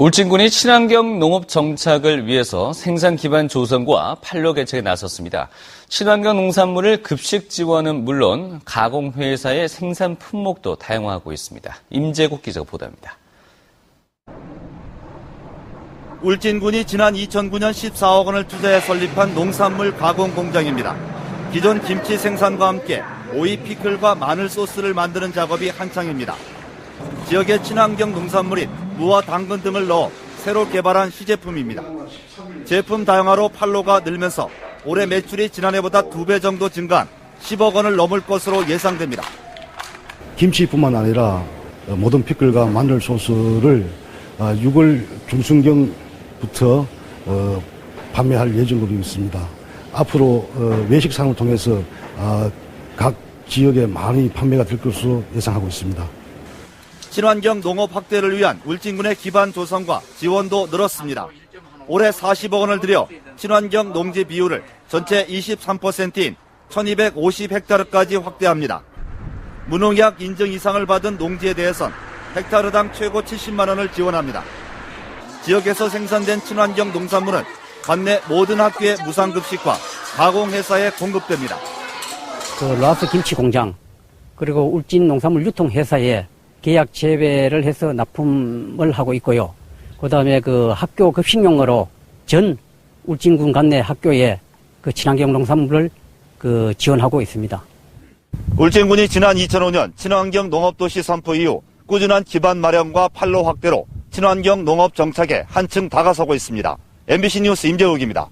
울진군이 친환경 농업 정착을 위해서 생산 기반 조성과 판로 개척에 나섰습니다. 친환경 농산물을 급식 지원은 물론 가공 회사의 생산 품목도 다양화하고 있습니다. 임재국 기자가 보도합니다. 울진군이 지난 2009년 14억 원을 투자해 설립한 농산물 가공 공장입니다. 기존 김치 생산과 함께 오이 피클과 마늘 소스를 만드는 작업이 한창입니다. 지역의 친환경 농산물인 무와 당근 등을 넣어 새로 개발한 시제품입니다. 제품 다양화로 판로가 늘면서 올해 매출이 지난해보다 두 배 정도 증가한 10억 원을 넘을 것으로 예상됩니다. 김치뿐만 아니라 어, 모든 피클과 마늘 소스를 6월 중순경부터 어, 판매할 예정으로 있습니다. 앞으로 어, 외식 상을 통해서 아, 각 지역에 많이 판매가 될 것으로 예상하고 있습니다. 친환경 농업 확대를 위한 울진군의 기반 조성과 지원도 늘었습니다. 올해 40억 원을 들여 친환경 농지 비율을 전체 23%인 1250헥타르까지 확대합니다. 무농약 인증 이상을 받은 농지에 대해선 헥타르당 최고 70만 원을 지원합니다. 지역에서 생산된 친환경 농산물은 관내 모든 학교의 무상급식과 가공회사에 공급됩니다. 그 라스 김치 공장 그리고 울진 농산물 유통회사에 계약 재배를 해서 납품을 하고 있고요. 그다음에 그 학교 급식용으로 전 울진군 관내 학교에 그 친환경 농산물을 그 지원하고 있습니다. 울진군이 지난 2005년 친환경 농업도시 선포 이후 꾸준한 기반 마련과 판로 확대로 친환경 농업 정착에 한층 다가서고 있습니다. MBC 뉴스 임재욱입니다.